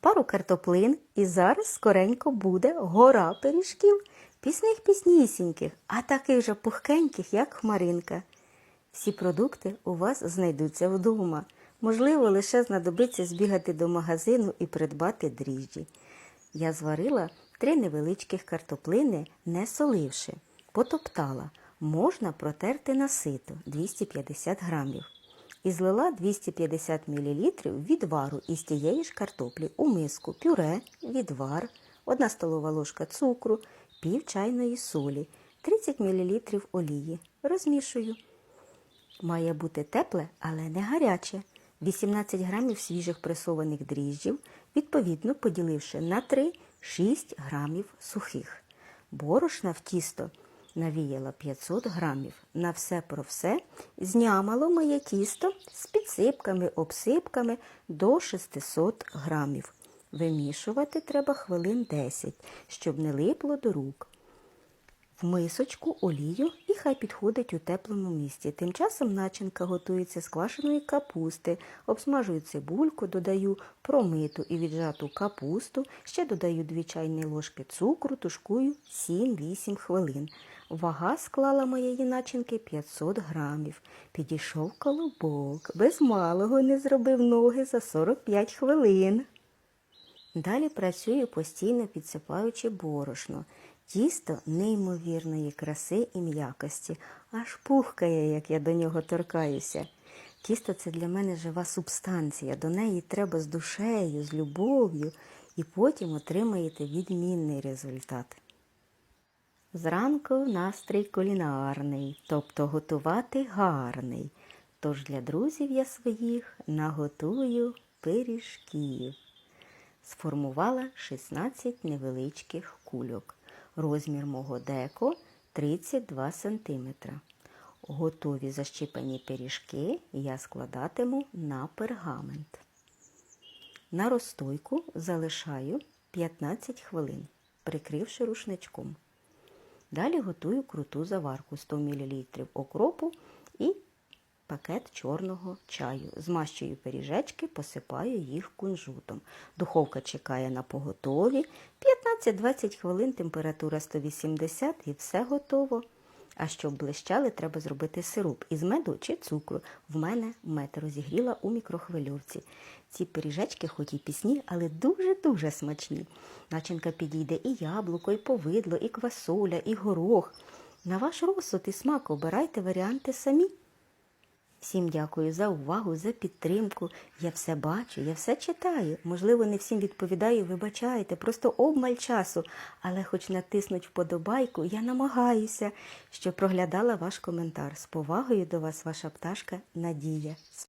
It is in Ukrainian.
пару картоплин і зараз скоренько буде гора пиріжків, пісних піснісіньких, а таких же пухкеньких, як хмаринка. Всі продукти у вас знайдуться вдома. Можливо, лише знадобиться збігати до магазину і придбати дріжджі. Я зварила три невеличких картоплини, не соливши, потоптала. Можна протерти на сито 250 грамів. І злила 250 мл відвару із тієї ж картоплі у миску пюре, відвар, 1 столова ложка цукру, пів чайної солі, 30 мл олії. Розмішую. Має бути тепле, але не гаряче. 18 грамів свіжих пресованих дріжджів, відповідно поділивши на 3-6 грамів сухих. Борошна в тісто навіяла 500 грамів. На все про все знямало моє тісто з підсипками, обсипками до 600 грамів. Вимішувати треба хвилин 10, щоб не липло до рук в мисочку олію і хай підходить у теплому місці. Тим часом начинка готується з квашеної капусти, обсмажую цибульку, додаю промиту і віджату капусту, ще додаю 2 чайні ложки цукру, тушкую 7-8 хвилин. Вага склала моєї начинки 500 грамів. Підійшов колобок, без малого не зробив ноги за 45 хвилин. Далі працюю постійно підсипаючи борошно. Тісто неймовірної краси і м'якості, аж пухкає, як я до нього торкаюся. Тісто це для мене жива субстанція, до неї треба з душею, з любов'ю, і потім отримаєте відмінний результат. Зранку настрій кулінарний, тобто готувати гарний. Тож для друзів я своїх наготую пиріжків. Сформувала 16 невеличких кульок. Розмір мого деко 32 см. Готові защіпані пиріжки я складатиму на пергамент. На розстойку залишаю 15 хвилин, прикривши рушничком. Далі готую круту заварку 100 мл окропу і пакет чорного чаю. Змащую пиріжечки, посипаю їх кунжутом. Духовка чекає на поготові. 15-20 хвилин, температура 180 і все готово. А щоб блищали, треба зробити сироп із меду чи цукру. В мене мед розігріла у мікрохвильовці. Ці пиріжечки, хоч і пісні, але дуже-дуже смачні. Начинка підійде і яблуко, і повидло, і квасоля, і горох. На ваш розсуд і смак обирайте варіанти самі. Всім дякую за увагу, за підтримку. Я все бачу, я все читаю. Можливо, не всім відповідаю, вибачайте, просто обмаль часу. Але хоч натиснуть вподобайку, я намагаюся, що проглядала ваш коментар. З повагою до вас, ваша пташка Надія.